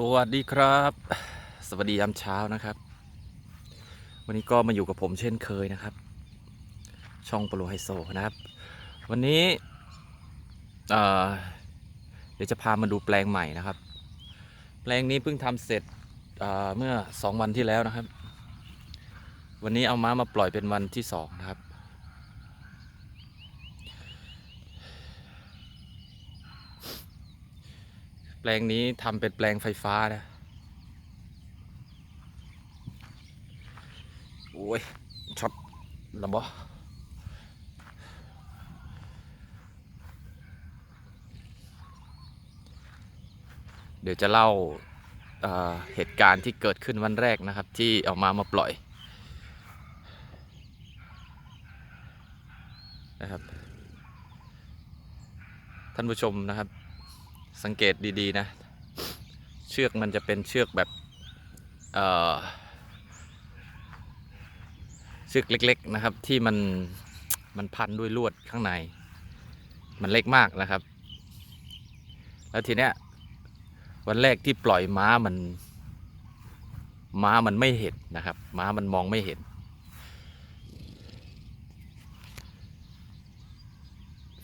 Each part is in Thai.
สวัสดีครับ สวัสดียามเช้านะครับ วันนี้ก็มาอยู่กับผมเช่นเคยนะครับ ช่องโปรไฮโซนะครับ วันนี้เเดี๋ยวจะพามาดูแปลงใหม่นะครับ แปลงนี้เพิ่งทำเสร็จเเมื่อสองวันที่แล้วนะครับ วันนี้เอาม้ามาปล่อยเป็นวันที่สองนะครับ แปลงนี้ทำเป็นแปลงไฟฟ้านะโอ้ยช็อตระบอเดี๋ยวจะเล่าเอ่อเหตุการณ์ที่เกิดขึ้นวันแรกนะครับ ที่เอามามาปล่อยนะครับ ท่านผู้ชมนะครับ สังเกตดีๆนะ เชือกมันจะเป็นเชือกแบบเเชือกเล็ก ๆนะครับ ที่มันมันพันด้วยลวดข้างใน มันเล็กมากนะครับ แล้วทีเนี้ยวันแรกที่ปล่อยม้ามัน ม้ามันไม่เห็นนะครับ ม้ามันมองไม่เห็น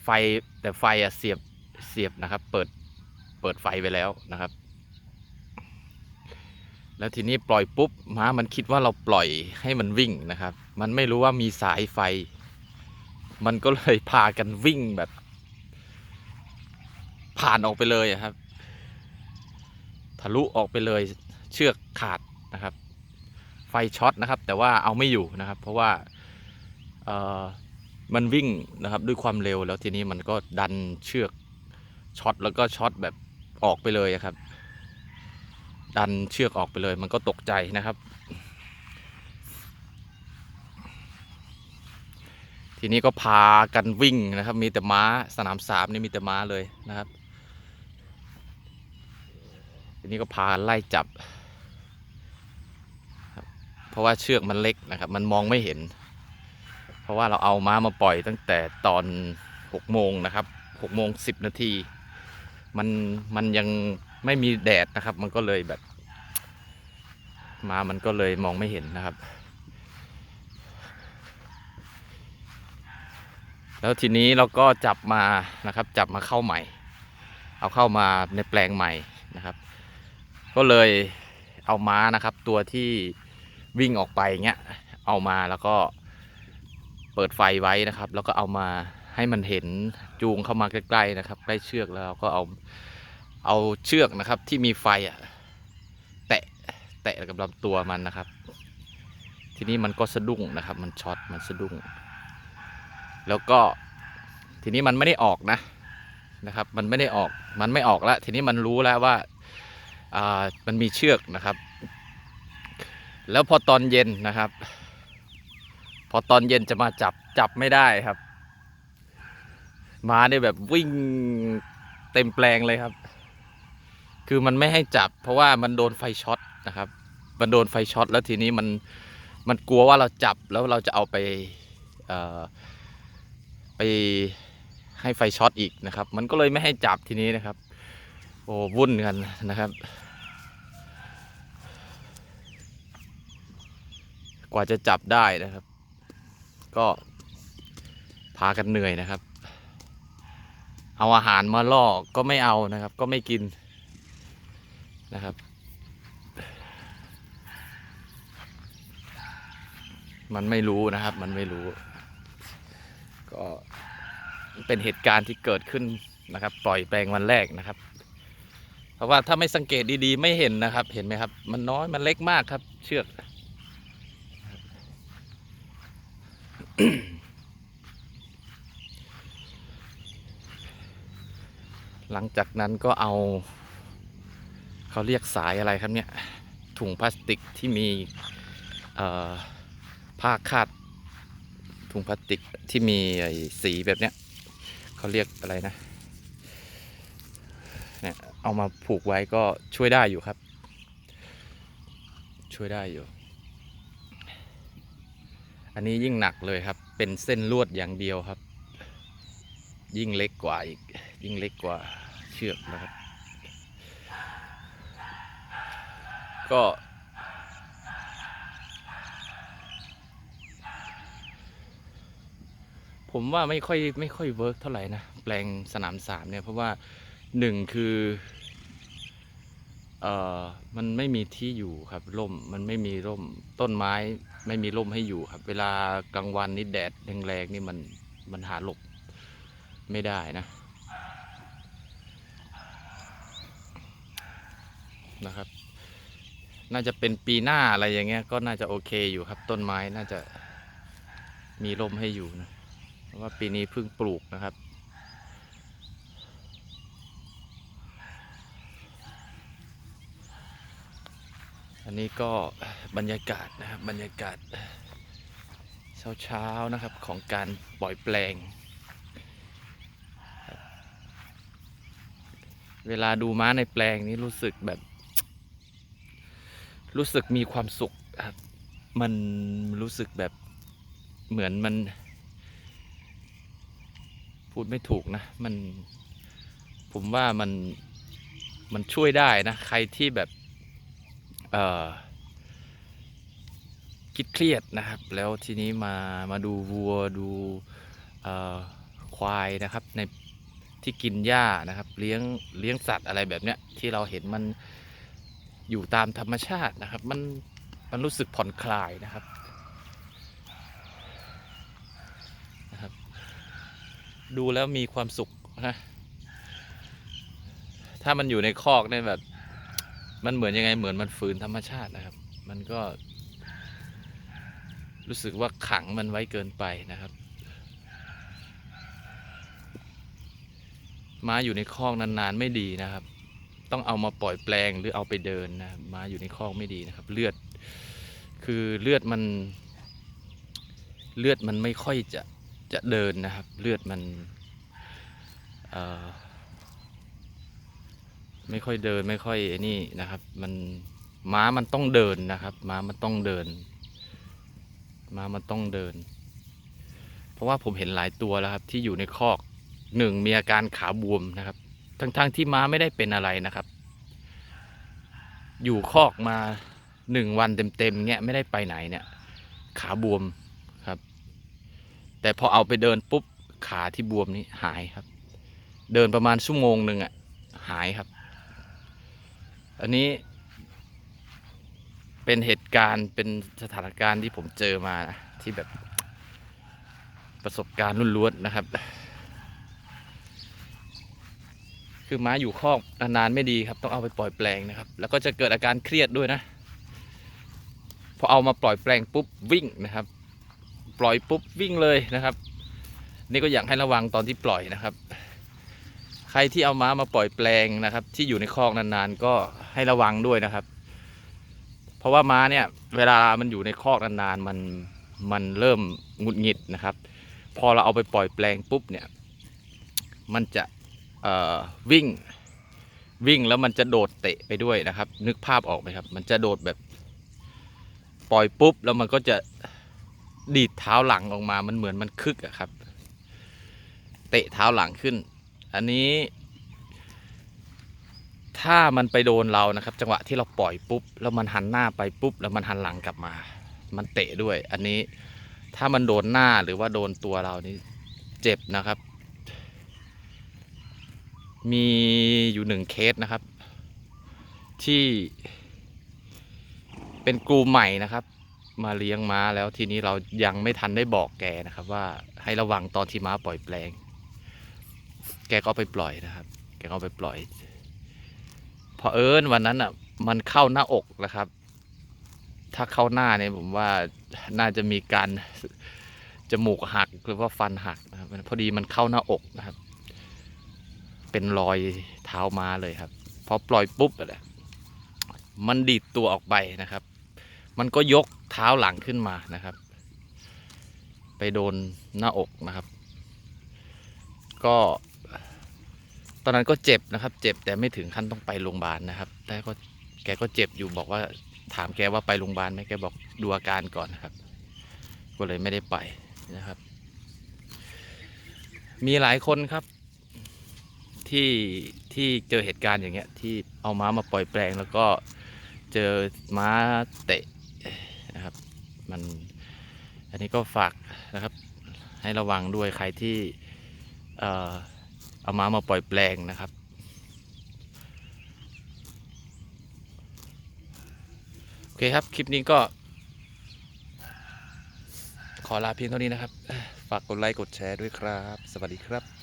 ไฟแต่ไฟอะเสียบเสียบนะครับ เปิด ปิดไฟไปแล้วนะครับ แล้วทีนี้ปล่อยปุ๊บม้ามันคิดว่าเราปล่อยให้มันวิ่งนะครับ มันไม่รู้ว่ามีสายไฟ มันก็เลยพากันวิ่งแบบ ผ่านออกไปเลยครับ ทะลุออกไปเลยเชือกขาดนะครับ ไฟช็อตนะครับ แต่ว่าเอาไม่อยู่นะครับ เพราะว่ามันวิ่งนะครับด้วยความเร็วแล้วทีนี้มันก็ดันเชือกช็อตแล้วก็ช็อตแบบ ออกไปเลยอะครับ ดันเชือกออกไปเลย มันก็ตกใจนะครับ ทีนี้ก็พากันวิ่งนะครับ มีแต่ม้าสนามสามนี่มีแต่ม้าเลยนะครับ ทีนี้ก็พาไล่จับครับเพราะว่าเชือกมันเล็กนะครับ มันมองไม่เห็น เพราะว่าเราเอาม้ามาปล่อยตั้งแต่ตอนหกโมงนะครับหกโมงสิบนาที มันมันยังไม่มีแดดนะครับ มันก็เลยแบบมามันก็เลยมองไม่เห็นนะครับ แล้วทีนี้เราก็จับมานะครับ จับมาเข้าใหม่ เอาเข้ามาในแปลงใหม่นะครับ ก็เลยเอาม้านะครับ ตัวที่วิ่งออกไปเงี้ยเอามาแล้วก็เปิดไฟไว้นะครับ แล้วก็เอามา ให้มันเห็นจูงเข้ามาใกล้ๆนะครับ ใกล้เชือกแล้วก็เอาเอาเชือกนะครับที่มีไฟอะแตะแตะกับลำตัวมันนะครับ ทีนี้มันก็สะดุ้งนะครับ มันช็อตมันสะดุ้ง แล้วก็ทีนี้มันไม่ได้ออกนะนะครับ มันไม่ได้ออกมันไม่ออกแล้วทีนี้มันรู้แล้วว่าอ่ามันมีเชือกนะครับ แล้วพอตอนเย็นนะครับ พอตอนเย็นจะมาจับจับไม่ได้ครับ มาเนี่ยแบบวิ่งเต็มแปลงเลยครับ คือมันไม่ให้จับ เพราะว่ามันโดนไฟช็อตนะครับ มันโดนไฟช็อตแล้วทีนี้มันมันกลัวว่าเราจับแล้วเราจะเอาไปเอ่อไปให้ไฟช็อตอีกนะครับ มันก็เลยไม่ให้จับทีนี้นะครับ โอ้วุ่นกันนะครับ กว่าจะจับได้นะครับ ก็พากันเหนื่อยนะครับ เอาอาหารมาล่อก็ไม่เอานะครับ ก็ไม่กินนะครับ มันไม่รู้นะครับ มันไม่รู้ ก็เป็นเหตุการณ์ที่เกิดขึ้นนะครับ ปล่อยแปลงวันแรกนะครับ เพราะว่าถ้าไม่สังเกตดีๆ ไม่เห็นนะครับ เห็นไหมครับ มันน้อยมันเล็กมากครับ เชือก หลังจากนั้นก็เอา เขาเรียกสายอะไรครับเนี่ยถุงพลาสติกที่มีผ้าคาดถุงพลาสติกที่มีสีแบบเนี้ยเขาเรียกอะไรนะเนี่ยเอามาผูกไว้ก็ช่วยได้อยู่ครับ ช่วยได้อยู่ อันนี้ยิ่งหนักเลยครับ เป็นเส้นลวดอย่างเดียวครับ ยิ่งเล็กกว่าอีก ยิ่งเล็กกว่าเชือกนะครับ ก็ผมว่าไม่ค่อยไม่ค่อยเวิร์กเท่าไหร่นะ แปลงสนามสามเนี่ย เพราะว่าหนึ่งคือเอ่อมันไม่มีที่อยู่ครับร่มมันไม่มีร่มต้นไม้ไม่มีร่มให้อยู่ครับ เวลากลางวันนี่แดดแรงๆนี่มันมันหาหลบไม่ได้นะ นะครับ น่าจะเป็นปีหน้าอะไรอย่างเงี้ย ก็น่าจะโอเคอยู่ครับ ต้นไม้น่าจะมีร่มให้อยู่นะเพราะว่าปีนี้เพิ่งปลูกนะครับอันนี้ก็บรรยากาศนะครับบรรยากาศเช้าๆนะครับของการปล่อยแปลง เวลาดูม้าในแปลงนี้รู้สึกแบบ รู้สึกมีความสุขครับ มันรู้สึกแบบเหมือนมัน พูดไม่ถูกนะ มันผมว่ามันมันช่วยได้นะ ใครที่แบบเอ่อคิดเครียดนะครับ แล้วทีนี้มามาดูวัวดูควายนะครับในที่กินหญ้านะครับ เลี้ยงเลี้ยงสัตว์อะไรแบบเนี้ยที่เราเห็นมัน อยู่ตามธรรมชาตินะครับ มันมันรู้สึกผ่อนคลายนะครับนะครับ ดูแล้วมีความสุขนะถ้ามันอยู่ในคอกเนี่ยแบบ มันเหมือนยังไงเหมือนมันฝืนธรรมชาตินะครับ มันก็ รู้สึกว่าขังมันไว้เกินไปนะครับม้าอยู่ในคอกนานๆไม่ดีนะครับ ต้องเอามาปล่อยแปลงหรือเอาไปเดินนะม้าอยู่ในคอกไม่ดีนะครับ เลือด คือเลือดมัน เลือดมันไม่ค่อยจะจะเดินนะครับ เลือดมันไม่ค่อยเดินไม่ค่อยอนี่นะครับ มันม้ามันต้องเดินนะครับ ม้ามันต้องเดิน ม้ามันต้องเดิน เพราะว่าผมเห็นหลายตัวแล้วครับ ที่อยู่ในคอกหนึ่งมีอาการขาบวมนะครับ ทั้งๆทที่ม้าไม่ได้เป็นอะไรนะครับ อยู่คอกมาหนึ่งวันเต็มๆเงี้ยไม่ได้ไปไหนเนี่ย ขาบวมครับ แต่พอเอาไปเดินปุ๊บขาที่บวมนี้หายครับ เดินประมาณชั่วโมงหนึ่งอะหายครับ อันนี้ เป็นเหตุการณ์เป็นสถานการณ์ที่ผมเจอมานะที่แบบประสบการณ์ล้วนๆนะครับ คือม้าอยู่คอกนานๆไม่ดีครับ ต้องเอาไปปล่อยแปลงนะครับ แล้วก็จะเกิดอาการเครียดด้วยนะ พอเอามาปล่อยแปลงปุ๊บวิ่งนะครับ ปล่อยปุ๊บวิ่งเลยนะครับ นี่ก็อยากให้ระวังตอนที่ปล่อยนะครับ ใครที่เอาม้ามาปล่อยแปลงนะครับ ที่อยู่ในคอกนานๆก็ให้ระวังด้วยนะครับ เพราะว่าม้าเนี่ยเวลามันอยู่ในคอกนานๆมันมันเริ่มหงุดหงิดนะครับ พอเราเอาไปปล่อยแปลงปุ๊บเนี่ย มันจะ วิ่งวิ่งแล้วมันจะโดดเตะไปด้วยนะครับ นึกภาพออกไหมครับ มันจะโดดแบบปล่อยปุ๊บแล้วมันก็จะดีดเท้าหลังออกมา มันเหมือนมันคึกอะครับ เตะเท้าหลังขึ้น อันนี้ ถ้ามันไปโดนเรานะครับ จังหวะที่เราปล่อยปุ๊บแล้วมันหันหน้าไปปุ๊บแล้วมันหันหลังกลับมา มันเตะด้วย อันนี้ถ้ามันโดนหน้าหรือว่าโดนตัวเรานี่เจ็บนะครับ มีอยู่หนึ่งเคสนะครับ ที่เป็นครูใหม่นะครับ มาเลี้ยงม้าแล้วทีนี้เรายังไม่ทันได้บอกแกนะครับ ว่าให้ระวังตอนที่ม้าปล่อยแปลง แกก็ไปปล่อยนะครับ แกก็ไปปล่อยพอเอิญวันนั้นอะ มันเข้าหน้าอกนะครับ ถ้าเข้าหน้าเนี่ยผมว่าน่าจะมีการจมูกหักหรือว่าฟันหักนะครับพอดีมันเข้าหน้าอกนะครับ เป็นรอยเท้าม้าเลยครับ พอปล่อยปุ๊บอะเนี่ยมันดีดตัวออกไปนะครับ มันก็ยกเท้าหลังขึ้นมานะครับ ไปโดนหน้าอกนะครับ ก็ตอนนั้นก็เจ็บนะครับ เจ็บแต่ไม่ถึงขั้นต้องไปโรงพยาบาลนะครับ แต่ก็แกก็เจ็บอยู่บอกว่าถามแกว่าไปโรงพยาบาลไหมแกบอกดูอาการก่อนนะครับ ก็เลยไม่ได้ไปนะครับ มีหลายคนครับ ที่ที่เจอเหตุการณ์อย่างเงี้ยที่เอาม้ามาปล่อยแปลงแล้วก็เจอม้าเตะนะครับมันอันนี้ก็ฝากนะครับให้ระวังด้วยใครที่เอ่อเอาม้ามาปล่อยแปลงนะครับ โอเคครับ คลิปนี้ก็ ขอลาเพียงเท่านี้นะครับ ฝากกดไลค์ กดแชร์ด้วยครับ สวัสดีครับ